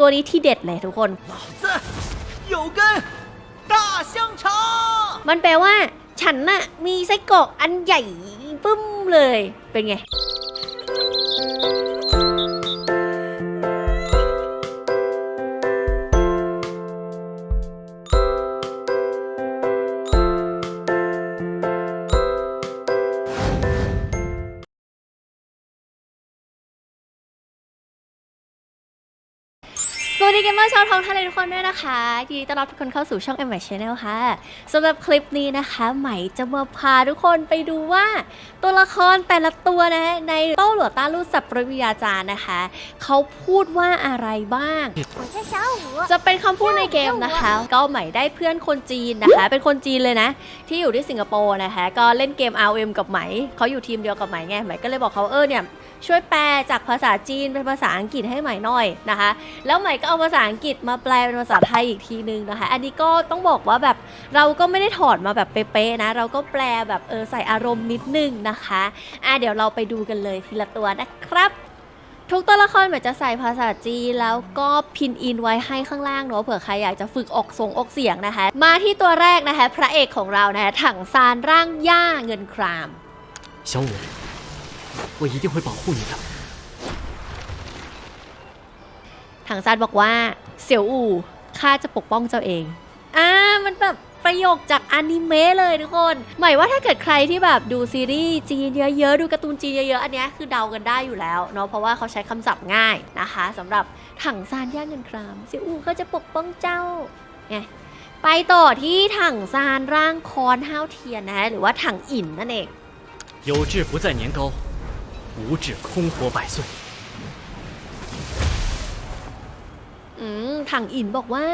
ตัวนี้ที่เด็ดเลยทุกคน มันแปลว่า ฉันน่ะมีไส้กรอกอันใหญ่ปึ้มเลย เป็นไง สวัสดีเกมเมอร์ชาวท้องทะเลทุกคนด้วยนะคะยินดีต้อนรับทุกคนเข้าสู่ช่อง m อ Channel ค่ะสำหรับคลิปนี้นะคะใหม่จะมาพาทุกคนไปดูว่า ตัวละครแต่ละตัวนะในโต้หลัวต้าลูสับประวิยาจารย์นะคะ เขาพูดว่าอะไรบ้าง จะเป็นคำพูดในเกมนะคะ ก็ใหม่ได้เพื่อนคนจีนนะคะ เป็นคนจีนเลยนะ ที่อยู่ที่สิงคโปร์นะคะ ก็เล่นเกม ROM กับไหมเขาอยู่ทีมเดียวกับไหมไงไหมก็เลยบอกเขาเออเนี่ยช่วยแปลจากภาษาจีนเป็นภาษาอังกฤษให้ใหม่น่อยนะคะ แล้วใหม่ก็เอาภาษาอังกฤษมาแปลเป็นภาษาไทยอีกทีนึงนะคะ อันนี้ก็ต้องบอกว่าแบบเราก็ไม่ได้ถอดมาแบบเป๊ะๆนะ เราก็แปลแบบเออใส่อารมณ์นิดนึงนะคะอ่ะเดี๋ยวเราไปดูกันเลยทีละตัวนะครับ ทุกตัวละครเหมือนจะใส่ภาษาจีนแล้วก็พินอินไว้ให้ข้างล่างเนอะเผื่อใครอยากจะฝึกออกสงออกเสียงนะคะ มาที่ตัวแรกนะคะ พระเอกของเรานะคะถังซานร่างย่าเงินคราม 小五，我一定会保护你的。 ถังซานบอกว่า เสี่ยวอู่ข้าจะปกป้องเจ้าเอง อ่า มันแบบประโยคจากอนิเมะเลยทุกคน หมายว่าถ้าเกิดใครที่แบบดูซีรีส์จีนเยอะๆ ดูการ์ตูนจีนเยอะๆ อันเนี้ยคือเดากันได้อยู่แล้วเนาะ เพราะว่าเขาใช้คำศัพท์ง่ายนะคะสำหรับถังซานย่าเงินคราม เสี่ยวอู่ก็จะปกป้องเจ้า ไง ไปต่อที่ถังซานร่างคอนห้าวเทียนนะคะหรือว่าถังอินนั่นเอง 有志不在年高，无志空活百岁。 ถังอินบอกว่า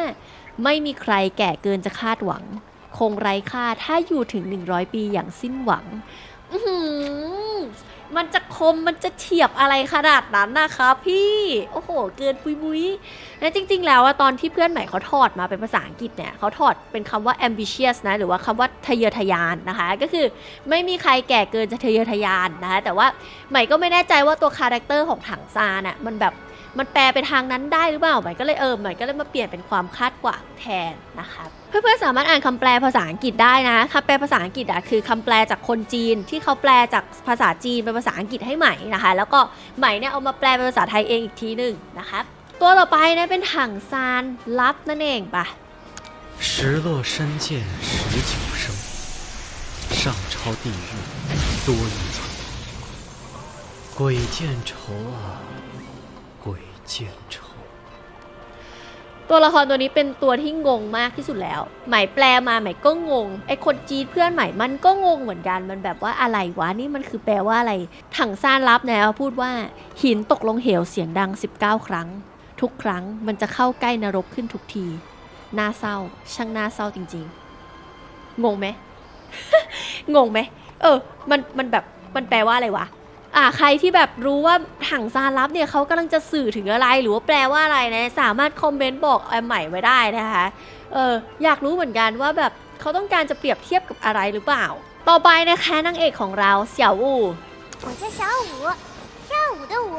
ไม่มีใครแก่เกินจะคาดหวัง คงไร้ค่าถ้าอยู่ถึง 100 ปีอย่างสิ้นหวังมันจะคมมันจะเฉียบอะไรขนาดนั้นนะคะพี่ โอ้โห เกินปุยมุยและจริง ๆ แล้วอะตอนที่เพื่อนใหม่เขาถอดมาเป็นภาษาอังกฤษเนี่ยเขาถอดเป็นคำว่า ambitious นะ หรือว่าคำว่าทะเยอทะยานนะคะ ก็คือไม่มีใครแก่เกินจะทะเยอทะยานนะคะแต่ว่าใหม่ก็ไม่แน่ใจว่าตัวคาแรคเตอร์ของถังซานอะมันแบบ มันแปลไปทางนั้นได้หรือเปล่าใหม่ก็เลยเออใหม่ก็เลยมาเปลี่ยนเป็นความคาดหวังแทนนะคะเพื่อนๆสามารถอ่านคำแปลภาษาอังกฤษได้นะคำแปลภาษาอังกฤษอะคือคำแปลจากคนจีนที่เขาแปลจากภาษาจีนเป็นภาษาอังกฤษให้ใหม่นะคะ แล้วก็ใหม่เนี่ยเอามาแปลเป็นภาษาไทยเองอีกทีหนึ่งนะคะตัวต่อไปเนี่ยเป็นถังซานลับนั่นเองปะ 石落山涧十九生，上超地狱多一层。鬼见愁啊， 鬼见愁。 ตัวละครตัวนี้เป็นตัวที่งงมากที่สุดแล้ว ใหม่แปลมาใหม่ก็งง ไอคนจีนเพื่อนใหม่มันก็งงเหมือนกัน มันแบบว่าอะไรวะ นี่มันคือแปลว่าอะไร ถังซานรับเนี่ยพูดว่าหินตกลงเหวเสียงดัง 19 ครั้ง ทุกครั้งมันจะเข้าใกล้นรกขึ้นทุกที น่าเศร้า ช่างน่าเศร้าจริงๆ งงไหม งงไหม เออ มัน มันแบบ มันแปลว่าอะไรวะ อ่า ใครที่แบบรู้ว่าถังซานรับเนี่ยเขากำลังจะสื่อถึงอะไร หรือว่าแปลว่าอะไรนะ สามารถคอมเมนต์บอกแอมใหม่ไว้ได้นะคะ เออ อยากรู้เหมือนกันว่าแบบเขาต้องการจะเปรียบเทียบกับอะไรหรือเปล่า ต่อไปนะคะนางเอกของเราเสี่ยวอู่ 我叫小五，跳舞的舞。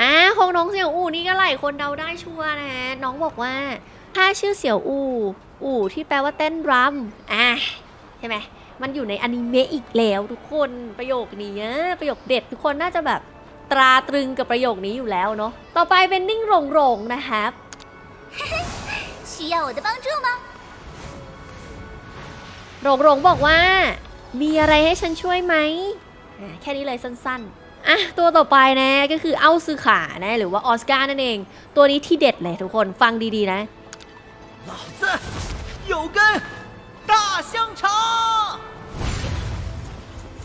อ่าของน้องเสี่ยวอู่นี่ก็หลายคนเดาได้ชัวร์นะฮะน้องบอกว่าถ้าชื่อเสี่ยวอู่ อู่ที่แปลว่าเต้นรำอ่ะใช่ไหม มันอยู่ในอนิเมะอีกแล้วทุกคนประโยคนี้อะประโยคเด็ดทุกคนน่าจะแบบตราตรึงกับประโยคนี้อยู่แล้วเนาะต่อไปเป็นนิ่งหลงหลงนะคะ 需要我的帮助吗？ หลงหลงบอกว่า มีอะไรให้ฉันช่วยไหมอ่ะแค่นี้เลยสั้นๆอ่ะตัวต่อไปนะก็คือเอ้าซือขานะหรือว่าออสการ์นั่นเอง ตัวนี้ที่เด็ดเลยทุกคนฟังดีๆนะ กล้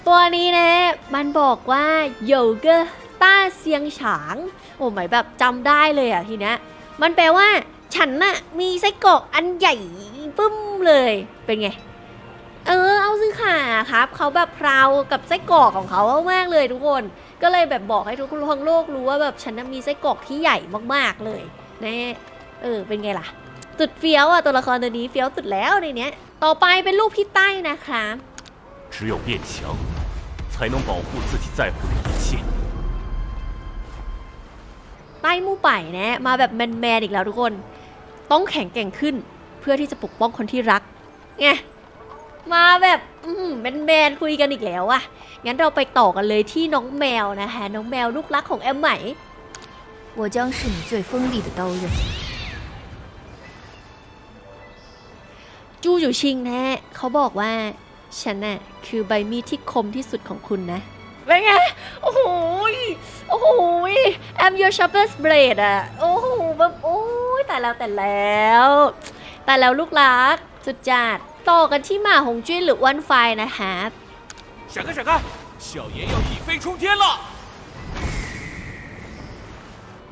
ตัวนี้นะ มันบอกว่าโยเกอร์ต้าเซียงฉาง โอ้หมายแบบจำได้เลยอะทีเนี้ยมันแปลว่า ฉันน่ะมีไส้กรอกอันใหญ่ปึ้มเลยเป็นไง เออเอาซื้อขาครับเขาแบบพราวกับไส้กรอกของเขามากเลยทุกคน ก็เลยแบบบอกให้ทุกคนทั้งโลกรู้ว่าแบบฉันน่ะมีไส้กรอกที่ใหญ่มากๆเลยนะเออเป็นไงล่ะสุดเฟี้ยวอะตัวละครตัวนี้เฟี้ยวสุดแล้วในเนี้ย ต่อไปเป็นรูปพี่ใต้นะครับ 只有变强，才能保护自己在乎的一切。 ต้หมู่ไปนะ มาแบบแมนๆอีกแล้วทุกคน ต้องแข็งแกร่งขึ้น เพื่อที่จะปกป้องคนที่รัก ไง มาแบบอืมแมนๆคุยกันอีกแล้วอะงั้นเราไปต่อกันเลยที่น้องแมวนะคะ น้องแมวลูกรักของแอมไหม 我将是你最锋利的刀刃。 จูอยู่ชิงนะ เขาบอกว่า ฉันน่ะ คือใบมีดที่คมที่สุดของคุณนะเป็นไง โอ้โหยโอ้โหย I'm your sharpest blade อะโอ้โหแบบโอ้ยแต่แล้วแต่แล้ว แต่แล้วลูกรัก สุดจัด ต่อกันที่หมาหงจุ้ยหรืออ้วันไฟนะคะ 闪开闪开！小爷要一飞冲天了！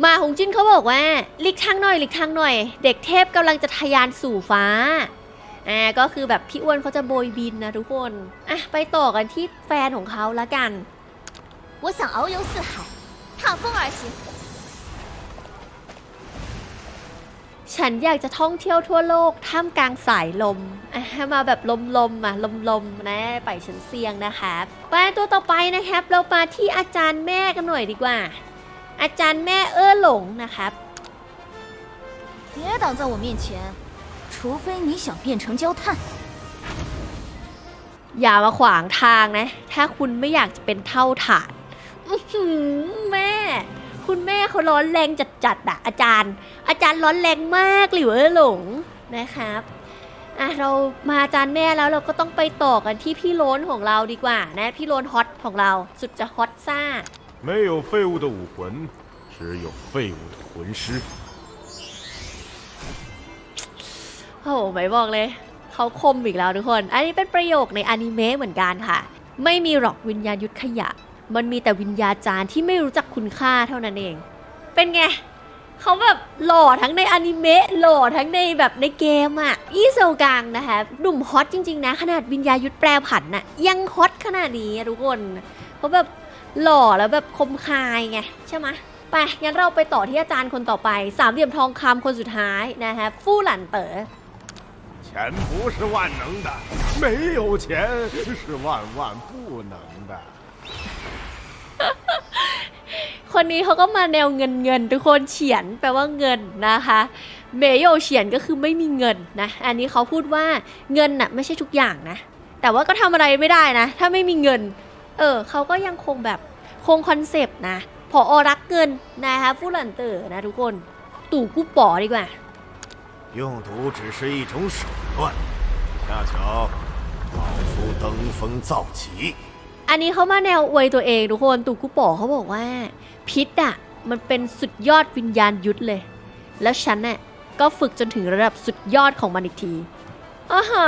หมาหงจิ้นเขาบอกว่าหลีกทางหน่อยหลีกทางหน่อย เด็กเทพกำลังจะทะยานสู่ฟ้า อ่าก็คือแบบพี่อ้วนเขาจะโบยบินนะทุกคน อ่ะ ไปต่อกันที่แฟนของเขาละกัน 我想遨游四海，踏风而行。 ฉันอยากจะท่องเที่ยวทั่วโลกท่ามกลางสายลมอ่ะมาแบบลมๆมอ่ะลมๆนะไปฉันเสียงนะครับไปตัวต่อไปนะครับ เรามาที่อาจารย์แม่กันหน่อยดีกว่า อาจารย์แม่เออหลงนะครับ 别挡在我面前， 除非你想变成焦炭。 อย่ามาขวางทางนะ ถ้าคุณไม่อยากจะเป็นเท่าฐานอื้อหือแม่ คุณแม่เขาร้อนแรงจัดๆอะอาจารย์ อาจารย์ร้อนแรงมากหรือว่าหลงนะครับ อ่ะเรามาอาจารย์แม่แล้วเราก็ต้องไปต่อกันที่พี่โล้นของเราดีกว่านะ พี่โล้นฮอตของเรา สุดจะฮอตซ่า 没有废物的武魂，只有废物的魂师。 โอ้โหไม่บอกเลย เขาคมอีกแล้วทุกคน อันนี้เป็นประโยคในอนิเมะเหมือนกันค่ะ ไม่มีหรอกวิญญาณยุทธขยะ มันมีแต่วิญญาจารย์ที่ไม่รู้จักคุณค่าเท่านั้นเอง เป็นไงเขาแบบหล่อทั้งในอนิเมะหล่อทั้งในแบบในเกมอะอีโซกังนะคะหนุ่มฮอตจริง ๆ นะ ขนาดวิญญาณยุทธแปรผันน่ะยังฮอตขนาดนี้ทุกคนเพราะแบบหล่อแล้วแบบคมคายไงใช่ไหมไปงั้นเราไปต่อที่อาจารย์คนต่อไป สามเหลี่ยมทองคำคนสุดท้ายนะคะฟู่หลันเต๋อ 钱不是万能的，没有钱是万万不能的。 คนนี้เขาก็มาแนวเงินเงินทุกคนเฉียนแปลว่าเงินนะคะเมโยเฉียนก็คือไม่มีเงินนะ อันนี้เขาพูดว่าเงินน่ะไม่ใช่ทุกอย่างนะ แต่ว่าก็ทำอะไรไม่ได้นะ ถ้าไม่มีเงิน เออเขาก็ยังคงแบบคงคอนเซปต์นะพออรักเงินนะคะฟูหลันเตอร์นะทุกคน ตู่กู้ป๋อดีกว่า 用毒只是一种手段，恰巧老夫登峰造极。 อันนี้เขามาแนวอวยตัวเองทุกคนตู่กุป๋อเขาบอกว่า พิษอ่ะ มันเป็นสุดยอดวิญญาณยุทธเลย แล้วฉันน่ะก็ฝึกจนถึงระดับสุดยอดของมันอีกทีอ๋อหอ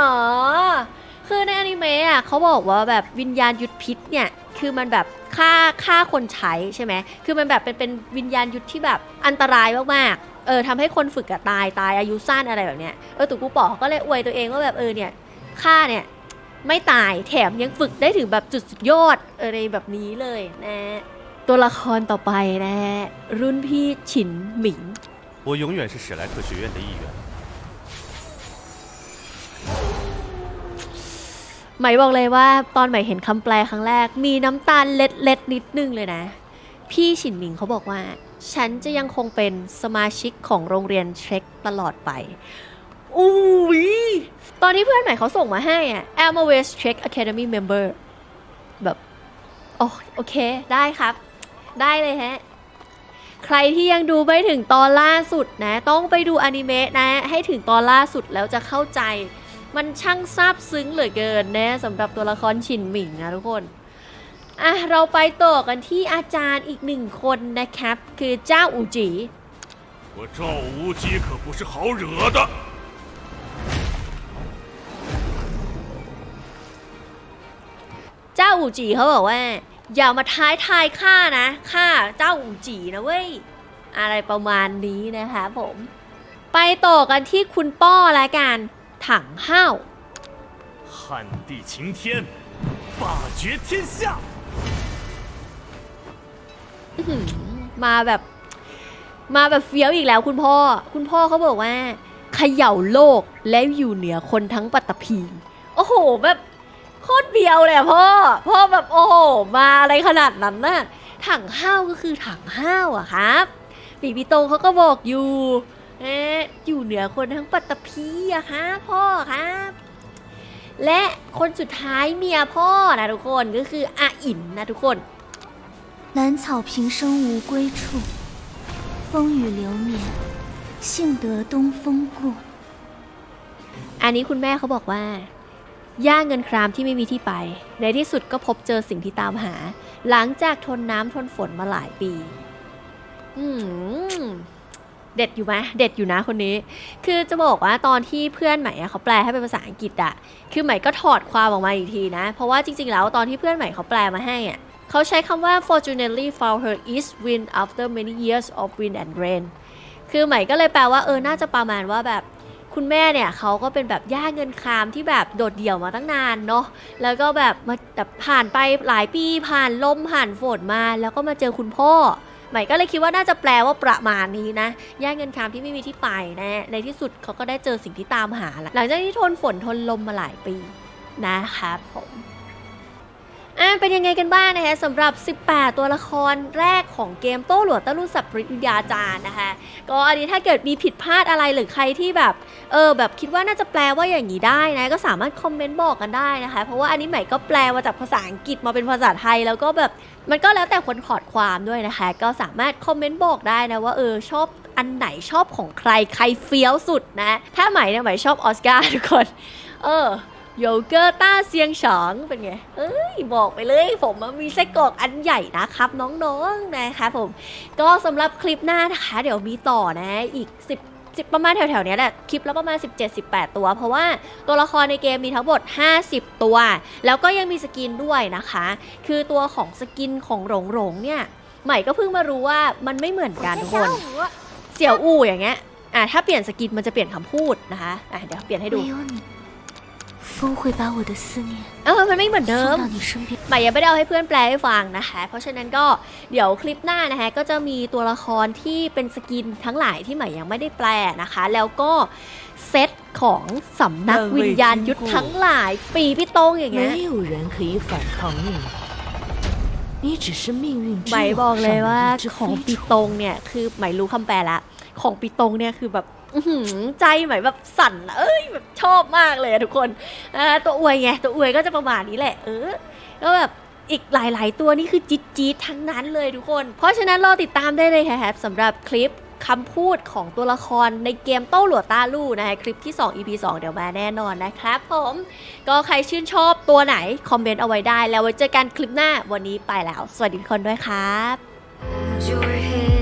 คือในอนิเมะอ่ะเขาบอกว่าแบบวิญญาณยุทธพิษเนี่ย คือมันแบบฆ่าฆ่าคนใช้ใช่ไหม คือมันแบบเป็นเป็นวิญญาณยุทธที่แบบอันตรายมากๆ เออทำให้คนฝึกอะตายตายอายุสั้นอะไรแบบเนี้ย เออตู่กุป๋อเขาก็เลยอวยตัวเองว่าแบบเออเนี่ยฆ่าเนี่ย ไม่ตายแถมยังฝึกได้ถึงแบบจุดสุดยอดอะไรแบบนี้เลยนะ ตัวละครต่อไปนะ รุ่นพี่ฉินหมิง 我永远是史莱克学院的一员。 ไหมายบอกเลยว่าตอนใหม่เห็นคำแปลครั้งแรก มีน้ำตาลเล็ดเล็ดๆนิดนึงเลยนะ พี่ฉินหมิงเขาบอกว่า ฉันจะยังคงเป็นสมาชิกของโรงเรียนเทรคตลอดไปอุ้ยตอนที่เพื่อนใหม่เขาส่งมาให้อะ I'm a West Trek Academy member แบบโอ้โอเค ได้ครับ ได้เลยฮะ ใครที่ยังดูไม่ถึงตอนล่าสุดนะ ต้องไปดูอนิเมะนะ ให้ถึงตอนล่าสุดแล้วจะเข้าใจ มันช่างซาบซึ้งเหลือเกินนะสำหรับตัวละครฉินหมิงนะทุกคน อ่ะ เราไปต่อกันที่อาจารย์อีกหนึ่งคนนะครับ คือเจ้าอูจี 我赵无极可不是好惹的。 เจ้าอูจีเขาบอกว่า อย่ามาท้ายทายข้านะข้าเจ้าอูจีนะเว้ย อะไรประมาณนี้นะคะผม ไปต่อกันที่คุณป้อละกันถังห้าว 旱地晴天，霸绝天下。 อื้อหือมาแบบ มาแบบเฟี้ยวอีกแล้วคุณพ่อ คุณพ่อเขาบอกว่าเขย่าโลกและอยู่เหนือคนทั้งปัตตภีโอ้โหแบบโคตรเบียวเลยอะพ่อ พ่อแบบโอ้โหมาอะไรขนาดนั้นน่ะถังห้าวก็คือถังห้าวอะครับปีปิโตเขาก็บอกอยู่เอ๊ะอยู่เหนือคนทั้งปัตตภีอะคะพ่อครับ และคนสุดท้ายเมียพ่อนะทุกคนก็คืออาอินนะทุกคน 兰草平生无归处，风雨流年，幸得东风故。 อันนี้คุณแม่เขาบอกว่า ย่าเงินครามที่ไม่มีที่ไป ในที่สุดก็พบเจอสิ่งที่ตามหา หลังจากทนน้ำทนฝนมาหลายปี อืม เด็ดอยู่ไหมเด็ดอยู่นะคนนี้ คือจะบอกว่าตอนที่เพื่อนใหม่อะเขาแปลให้เป็นภาษาอังกฤษอะคือใหม่ก็ถอดความออกมาอีกทีนะ เพราะว่าจริงๆแล้วตอนที่เพื่อนใหม่เขาแปลมาให้อะ เขาใช้คำว่า fortunately found her east wind after many years of wind and rain คือใหม่ก็เลยแปลว่าเออ น่าจะประมาณว่าแบบคุณแม่เนี่ยเขาก็เป็นแบบย่าเงินคามที่แบบโดดเดี่ยวมาตั้งนานเนาะ แล้วก็แบบมาแบบผ่านไปหลายปีผ่านลมผ่านฝนมา แล้วก็มาเจอคุณพ่อ ใหม่ก็เลยคิดว่าน่าจะแปลว่าประมาณนี้นะ ย่าเงินคามที่ไม่มีที่ไปนะ ในที่สุดเขาก็ได้เจอสิ่งที่ตามหาหลังจากที่ทนฝนทนลมมาหลายปีนะครับผม อะเป็นยังไงกันบ้างนะคะสำหรับ 18 ตัวละครแรกของเกมโต้หลวดตะลุสับปริญญาจารย์นะคะ ก็อันนี้ถ้าเกิดมีผิดพลาดอะไรหรือใครที่แบบ เออแบบคิดว่าน่าจะแปลว่าอย่างนี้ได้นะ ก็สามารถคอมเมนต์บอกกันได้นะคะ เพราะว่าอันนี้ใหม่ก็แปลมาจากภาษาอังกฤษมาเป็นภาษาไทยแล้วก็แบบมันก็แล้วแต่คนถอดความด้วยนะคะ ก็สามารถคอมเมนต์บอกได้นะว่าเออชอบอันไหนชอบของใครใครเฟี้ยวสุดนะ ถ้าใหม่เนี่ยใหม่ชอบออสการ์ทุกคน เออ โยเกอร์ต้าเซียงฉองเป็นไง เอ้ยบอกไปเลย ผมมีไส้กรอกอันใหญ่นะครับ น้องๆนะคะผม ก็สำหรับคลิปหน้านะคะ เดี๋ยวมีต่อนะอีก 10สิประมาณแถวๆนี้แหละ คลิปแล้วประมาณ 17-18 ตัว เพราะว่าตัวละครในเกมมีทั้งหมด 50 ตัว แล้วก็ยังมีสกินด้วยนะคะ คือตัวของสกินของหลงหลงเนี่ย ใหม่ก็เพิ่งมารู้ว่ามันไม่เหมือนกันทุกคน เสี่ยวอู่อย่างเงี้ย อะถ้าเปลี่ยนสกินมันจะเปลี่ยนคำพูดนะคะ อะเดี๋ยวเปลี่ยนให้ดู 风会把我的思念 เออ มันไม่เหมือนเดิม 送到你身边。 ใหม่ยังไม่ได้เอาให้เพื่อนแปลให้ฟังนะคะ เพราะฉะนั้นก็เดี๋ยวคลิปหน้านะคะ ก็จะมีตัวละครที่เป็นสกินทั้งหลายที่ใหม่ยังไม่ได้แปลนะคะ แล้วก็เซตของสำนักวิญญาณยุทธทั้งหลาย ปีพี่โต้งอย่างเงี้ย 没有人可以反抗命运，你只是命运之 ใหม่ 网 บอก 上 เลยว่า 的一只 ของ 飞 ปี 虫。 ตงเนี่ยคือใหม่รู้คำแปลละ ของปีตงเนี่ยคือแบบอื้อหือ ใจใหม่แบบสั่นอะเอ้ยแบบชอบมากเลยอะทุกคนตัวอวยไงตัวอวยก็จะประมาณนี้แหละเออก็แบบอีกหลาย ๆ ตัวนี่คือจี๊ดจี๊ดทั้งนั้นเลยทุกคน เพราะฉะนั้นรอติดตามได้เลยค่ะสำหรับคลิปคำพูดของตัวละครในเกมโต้หลัวต้าลู่นะคะคลิปที่ 2 EP 2 เดี๋ยวมาแน่นอนนะครับผม ก็ใครชื่นชอบตัวไหน คอมเมนต์เอาไว้ได้ แล้วไว้เจอกันคลิปหน้าวันนี้ไปแล้ว สวัสดีทุกคนด้วยครับ Your head